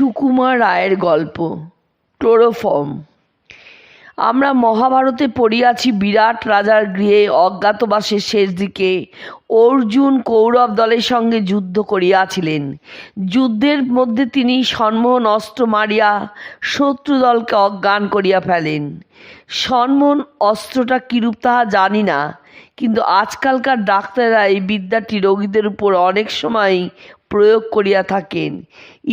সুকুমার রায়ের গল্প, ক্লোরোফর্ম। আমরা মহাভারতে পড়িয়াছি, বিরাট রাজার গৃহে অজ্ঞাতবাসের শেষ দিকে অর্জুন কৌরব দলের সঙ্গে যুদ্ধ করিয়াছিলেন। যুদ্ধের মধ্যে তিনি সন্মোহন অস্ত্র মারিয়া শত্রু দলকে অজ্ঞান করিয়া ফেলেন। সম্মোহন অস্ত্রটা কিরূপ তাহা জানি না, কিন্তু আজকালকার ডাক্তাররা এই বিদ্যাটি রোগীদের উপর অনেক সময় প্রয়োগ করিয়া থাকেন।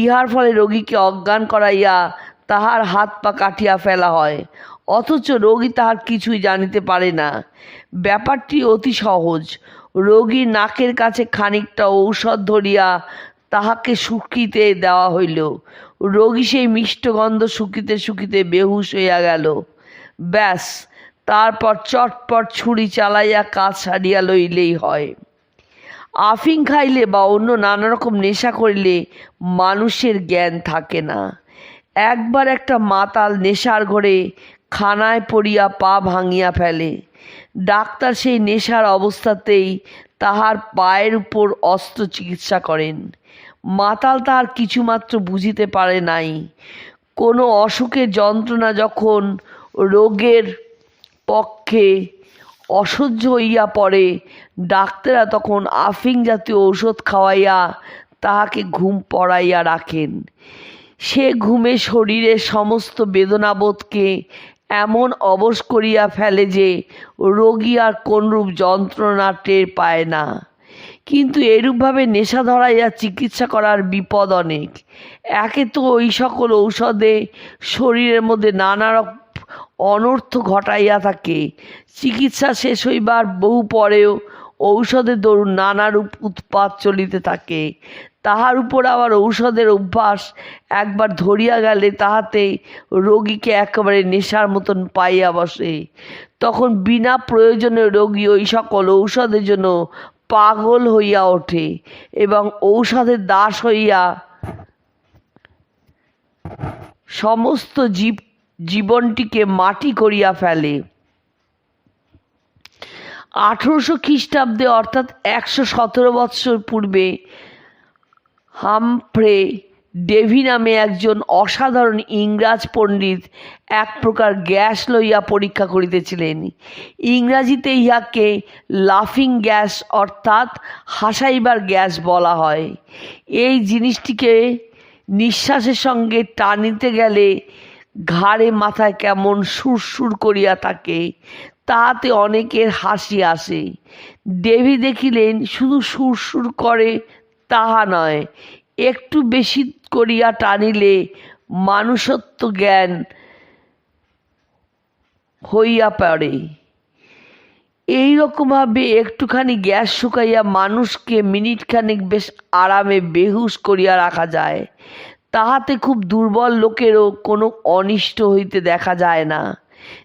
ইহার ফলে রোগীকে অজ্ঞান করাইয়া তাহার হাত পা কাটিয়া ফেলা হয়, অথচ রোগী তাহার কিছুই জানিতে পারে না। ব্যাপারটি অতি সহজ। রোগীর নাকের কাছে খানিকটা ঔষধ ধরিয়া তাহাকে শুকিতে দেওয়া হইল। রোগী সেই মিষ্টগন্ধ শুকিতে শুকিতে বেহুশ হইয়া গেল। ব্যাস, তারপর চটপট ছুরি চালাইয়া কাজ সারিয়া লইলেই হয়। আফিং খাইলে বা অন্য নানা রকম নেশা করিলে মানুষের জ্ঞান থাকে না। একবার একটা মাতাল নেশার ঘরে খানায় পড়িয়া পা ভাঙিয়া ফেলে। ডাক্তার সেই নেশার অবস্থাতেই তাহার পায়ের উপর অস্ত্র চিকিৎসা করেন। মাতাল তাহার কিছুমাত্র বুঝিতে পারে নাই। কোনো অসুখের যন্ত্রণা যখন রোগের পক্ষে অসহ্য হইয়া পড়ে। ডাক্তাররা তখন আফিং জাতীয় ঔষধ খাওয়াইয়া তাহাকে ঘুম পড়াইয়া রাখেন। সে ঘুমে শরীরের সমস্ত বেদনাবোধকে এমন অবশ করিয়া ফেলে যে রোগী আর কোনরূপ যন্ত্রণা টের পায় না। কিন্তু এরূপভাবে নেশা ধরাইয়া চিকিৎসা করার বিপদ অনেক। একে তো ওই সকল ঔষধে শরীরের মধ্যে নানা রকম অনর্থ ঘটাইয়া থাকে। চিকিৎসা শেষ হইবার বহু পরেও ঔষধের দরুন নানারূপ উৎপাত চলিতে থাকে। তাহার উপর আবার ঔষধের অভ্যাস একবার ধরিয়া গেলে তাহাতে রোগীকে একেবারে নেশার মতন পাইয়া বসে। তখন বিনা প্রয়োজনে রোগী ওই সকল ঔষধের জন্য পাগল হইয়া ওঠে এবং ঔষধের দাস হইয়া সমস্ত জীব জীবনটিকে মাটি করিয়া ফেলে। আঠেরোশো খ্রিস্টাব্দে, অর্থাৎ একশো সতেরো বৎসর পূর্বে, হামফ্রে ডেভি নামে একজন অসাধারণ ইংরাজ পণ্ডিত এক প্রকার গ্যাস লইয়া পরীক্ষা করিতেছিলেন। ইংরাজিতে ইহাকে লাফিং গ্যাস অর্থাৎ হাসাইবার গ্যাস বলা হয়। এই জিনিসটিকে নিঃশ্বাসের সঙ্গে টানিতে গেলে ঘাড়ে মাথায় কেমন সুরসুর করিয়া থাকে তাহাতে অনেকের হাসি আসে। দেবী দেখিলেন, শুধু সুরসুর করে তাহা নয়, একটু বেশি করিয়া টানিলে মানুষত্ব জ্ঞান হইয়া পড়ে। এই রকমভাবে একটুখানি গ্যাস শুকাইয়া মানুষকে মিনিটখানেক বেশ আরামে বেহুশ করিয়া রাখা যায়। তাহাতে খুব দুর্বল লোকেরও কোনো অনিষ্ট হইতে দেখা যায় না।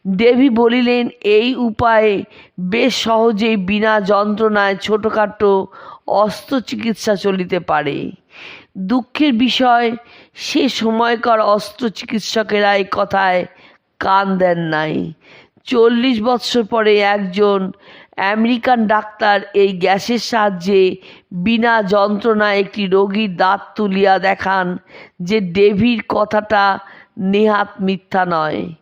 দেবী বলিলেন, এই উপায়ে বেশ সহজেই বিনা যন্ত্রণায় ছোটোখাটো অস্ত্র চিকিৎসা চলিতে পারে। দুঃখের বিষয়, সে সময়কার অস্ত্র চিকিৎসকেরা এই কথায় কান দেন নাই। চল্লিশ বৎসর পরে একজন আমেরিকান ডাক্তার এই গ্যাসের সাহায্যে বিনা যন্ত্রণায় একটি রোগীর দাঁত তুলিয়া দেখান যে ডেভির কথাটা নেহাত মিথ্যা নয়।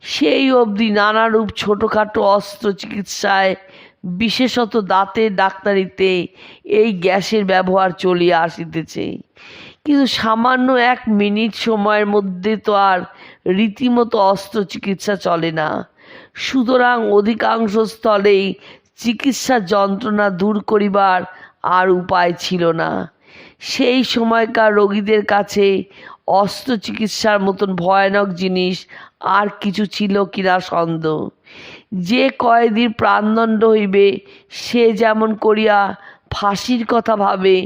সেই অবধি নানারূপ ছোটোখাটো অস্ত্র চিকিৎসায় বিশেষত দাঁতের ডাক্তারিতে এই গ্যাসের ব্যবহার চলিয়া আসিতেছে। কিন্তু সামান্য এক মিনিট সময়ের মধ্যে তো আর রীতিমতো অস্ত্র চিকিৎসা চলে না। সুতরাং অধিকাংশ স্থলেই চিকিৎসা যন্ত্রণা দূর করিবার আর উপায় ছিল না। সেই সময়কার রোগীদের কাছে অস্ত্র চিকিৎসার মতন ভয়ানক জিনিস আর কিছু ছিল কিনা সন্দেহ। যে কয়েদির প্রাণদণ্ড হইবে, সে যেমন করিয়া ফাঁসির কথা ভাবে,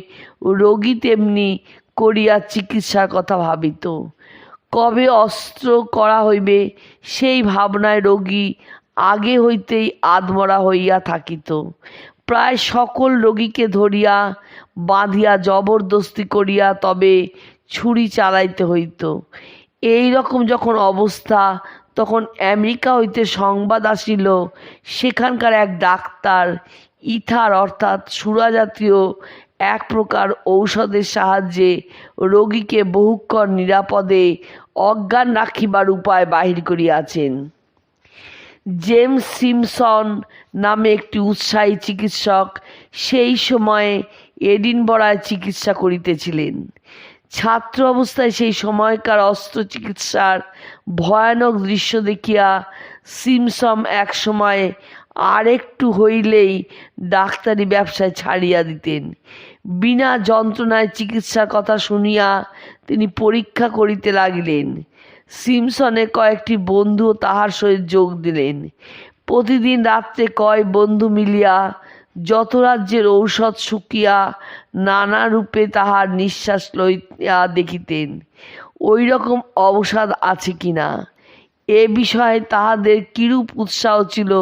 রোগী তেমনি করিয়া চিকিৎসার কথা ভাবিত। কবে অস্ত্র করা হইবে, সেই ভাবনায় রোগী আগে হইতেই আধমরা হইয়া থাকিত। প্রায় সকল রোগীকে ধরিয়া বাঁধিয়া জবরদস্তি করিয়া তবে ছুরি চালাইতে হইত। এই রকম যখন অবস্থা, তখন আমেরিকা হইতে সংবাদ আসিল, সেখানকার এক ডাক্তার, ইথার অর্থাৎ সুরাজাতীয় এক প্রকার ঔষধের সাহায্যে রোগীকে বহুক্ষণ নিরাপদে অজ্ঞান রাখিবার উপায় বাহির করিয়াছেন। জেমস সিমসন নামে একটি উৎসাহী চিকিৎসক সেই সময়ে এডিনবরায় চিকিৎসা করিতেছিলেন। ছাত্র অবস্থায় সেই সময়কার অস্ত্র চিকিৎসার ভয়ানক দৃশ্য দেখিয়া সিমসম এক সময় আর একটু হইলেই ডাক্তারি ব্যবসায় ছাড়িয়া দিতেন। বিনা যন্ত্রণায় চিকিৎসার কথা শুনিয়া তিনি পরীক্ষা করিতে লাগিলেন। সিমসনের কয়েকটি বন্ধুও তাহার সহিত যোগ দিলেন। প্রতিদিন রাত্রে কয় বন্ধু মিলিয়া যত রাজ্যের ঔষধ শুকিয়া নানা রূপে তাহার নিঃশ্বাস লইয়া দেখিতেন ওই রকম অবসাদ আছে কি না এ বিষয়ে তাহাদের কিরূপ উৎসাহ ছিল?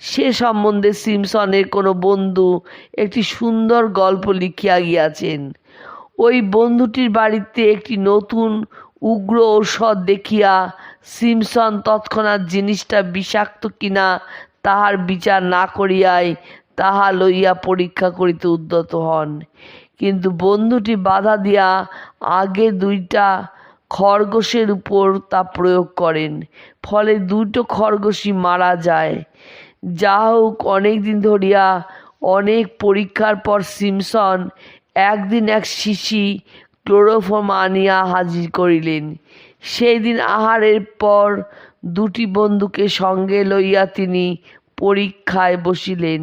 সে সম্বন্ধে সিমসনের কোনো বন্ধু একটি সুন্দর গল্প লিখিয়া গিয়াছেন। ওই বন্ধুটির বাড়িতে একটি নতুন উগ্র ঔষধ দেখিয়া সিমসন তৎক্ষণাৎ জিনিসটা বিষাক্ত কিনা তাহার বিচার না করিয়াই তাহা লইয়া পরীক্ষা করিতে উদ্যত হন। কিন্তু বন্ধুটি বাধা দিয়া আগে দুইটা খরগোশের উপর তা প্রয়োগ করেন, ফলে দুটো খরগোশই মারা যায়। যা হোক অনেক দিন ধরিয়া অনেক পরীক্ষার পর সিমসন একদিন এক শিশি ক্লোরোফর্ম আনিয়া হাজির করিলেন। সেই দিন আহারের পর দুটি বন্ধুকে সঙ্গে লইয়া তিনি পরীক্ষায় বসিলেন।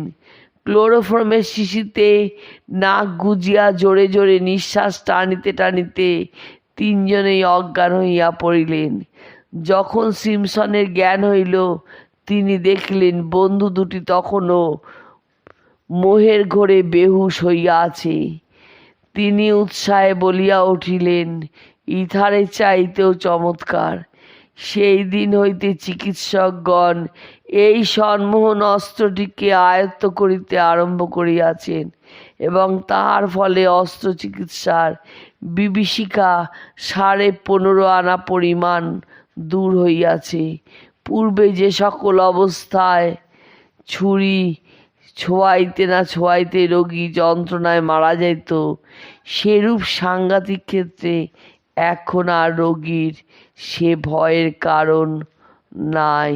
ক্লোরোফর্মের শিশিতে নাক গুজিয়া জোরে জোরে নিঃশ্বাস টানিতে টানিতে তিনজনেই অজ্ঞান হইয়া পড়িলেন। যখন সিমসনের জ্ঞান হইল, তিনি দেখলেন বন্ধু দুটি তখনও মোহের ঘোরে বেহুশ হইয়া আছে। তিনি উৎসাহে বলিয়া উঠিলেন ইথারে চাইতেও চমৎকার। সেই দিন হইতে চিকিৎসকগণ এই সম্মোহন অস্ত্রটিকে আয়ত্ত করিতে আরম্ভ করিয়াছেন এবং তাহার ফলে অস্ত্র চিকিৎসার বিভীষিকা সাড়ে পনেরো আনা পরিমাণ দূর হইয়াছে। পূর্বে যে সকল অবস্থায় ছুরি ছোঁয়াইতে না ছোঁয়াইতে রোগী যন্ত্রণায় মারা যাইত সেরূপ সাংঘাতিক ক্ষেত্রে এখন আর রোগীর সে ভয়ের কারণ নাই।